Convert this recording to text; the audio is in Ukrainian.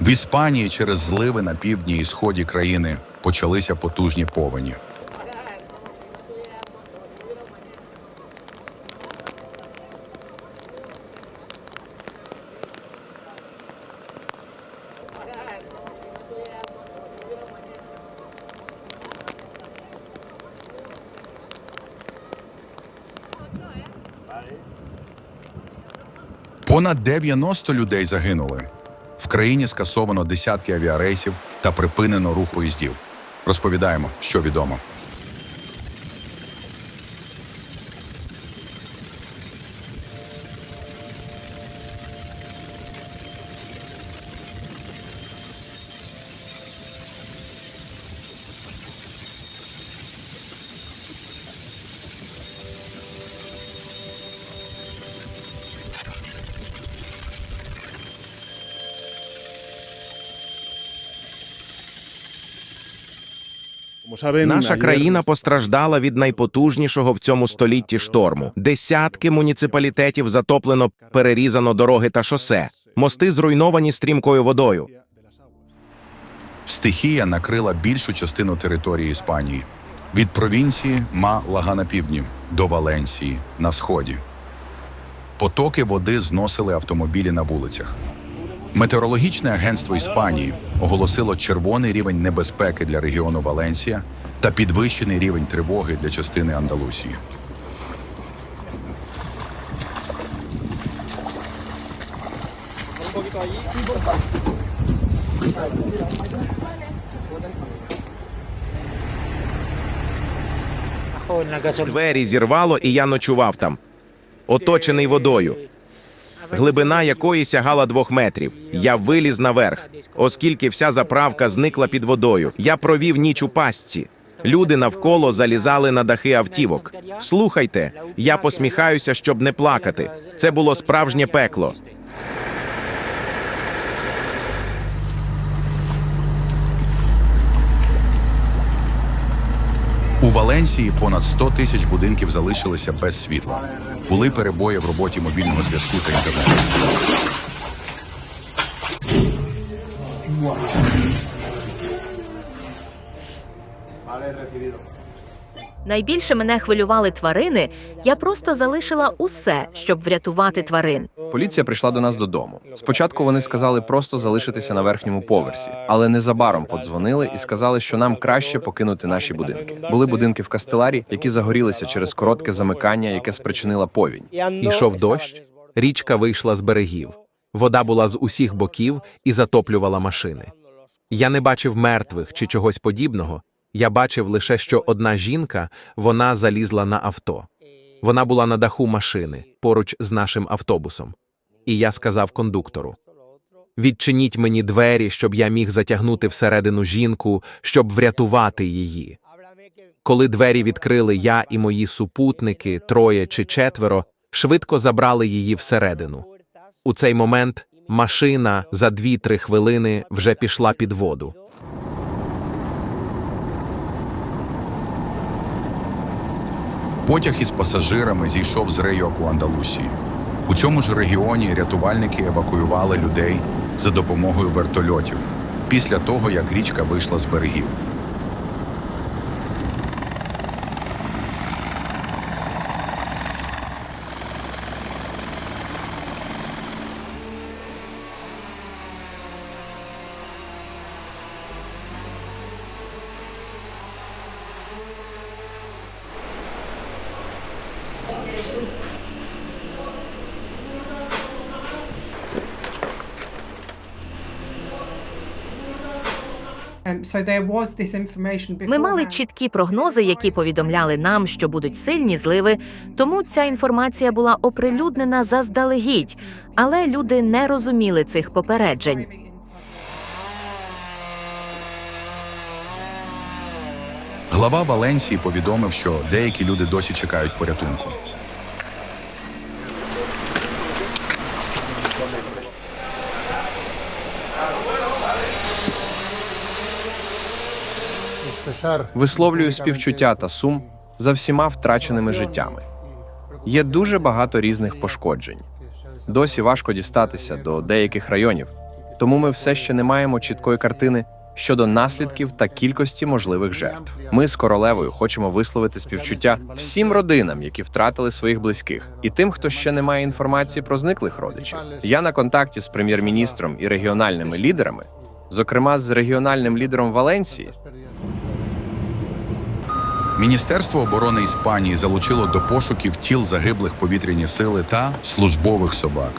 В Іспанії через зливи на півдні і сході країни почалися потужні повені. Понад 90 людей загинули. Країні скасовано десятки авіарейсів та припинено рух поїздів. Розповідаємо, що відомо. Наша країна постраждала від найпотужнішого в цьому столітті шторму. Десятки муніципалітетів затоплено, перерізано дороги та шосе. Мости зруйновані стрімкою водою. Стихія накрила більшу частину території Іспанії від провінції Ма-Лага на півдні до Валенсії на сході. Потоки води зносили автомобілі на вулицях. Метеорологічне агентство Іспанії оголосило червоний рівень небезпеки для регіону Валенсія та підвищений рівень тривоги для частини Андалусії. Двері зірвало, і я ночував там, оточений водою. Глибина якої сягала двох метрів. Я виліз наверх, оскільки вся заправка зникла під водою. Я провів ніч у пастці. Люди навколо залізали на дахи автівок. Слухайте, я посміхаюся, щоб не плакати. Це було справжнє пекло. У Валенсії понад 100 тисяч будинків залишилися без світла. Були перебої в роботі мобільного зв'язку та інтернету. Найбільше мене хвилювали тварини. Я просто залишила усе, щоб врятувати тварин. Поліція прийшла до нас додому. Спочатку вони сказали просто залишитися на верхньому поверсі, але незабаром подзвонили і сказали, що нам краще покинути наші будинки. Були будинки в Кастеларі, які загорілися через коротке замикання, яке спричинила повінь. Ішов дощ, річка вийшла з берегів. Вода була з усіх боків і затоплювала машини. Я не бачив мертвих чи чогось подібного. Я бачив лише, що одна жінка вона залізла на авто. Вона була на даху машини поруч з нашим автобусом. І я сказав кондуктору: відчиніть мені двері, щоб я міг затягнути всередину жінку, щоб врятувати її. Коли двері відкрили я і мої супутники, троє чи четверо, швидко забрали її всередину. У цей момент машина за 2-3 хвилини вже пішла під воду. Потяг із пасажирами зійшов з рейоку Андалусії. У цьому ж регіоні рятувальники евакуювали людей за допомогою вертольотів після того, як річка вийшла з берегів. Ми мали чіткі прогнози, які повідомляли нам, що будуть сильні зливи. Тому ця інформація була оприлюднена заздалегідь, але люди не розуміли цих попереджень. Глава Валенсії повідомив, що деякі люди досі чекають порятунку. Висловлюю співчуття та сум за всіма втраченими життями. Є дуже багато різних пошкоджень. Досі важко дістатися до деяких районів, Тому ми все ще не маємо чіткої картини щодо наслідків та кількості можливих жертв. Ми з королевою хочемо висловити співчуття всім родинам, які втратили своїх близьких, і тим, хто ще не має інформації про зниклих родичів. Я на контакті з прем'єр-міністром і регіональними лідерами, зокрема з регіональним лідером Валенсії. Міністерство оборони Іспанії залучило до пошуків тіл загиблих повітряні сили та службових собак.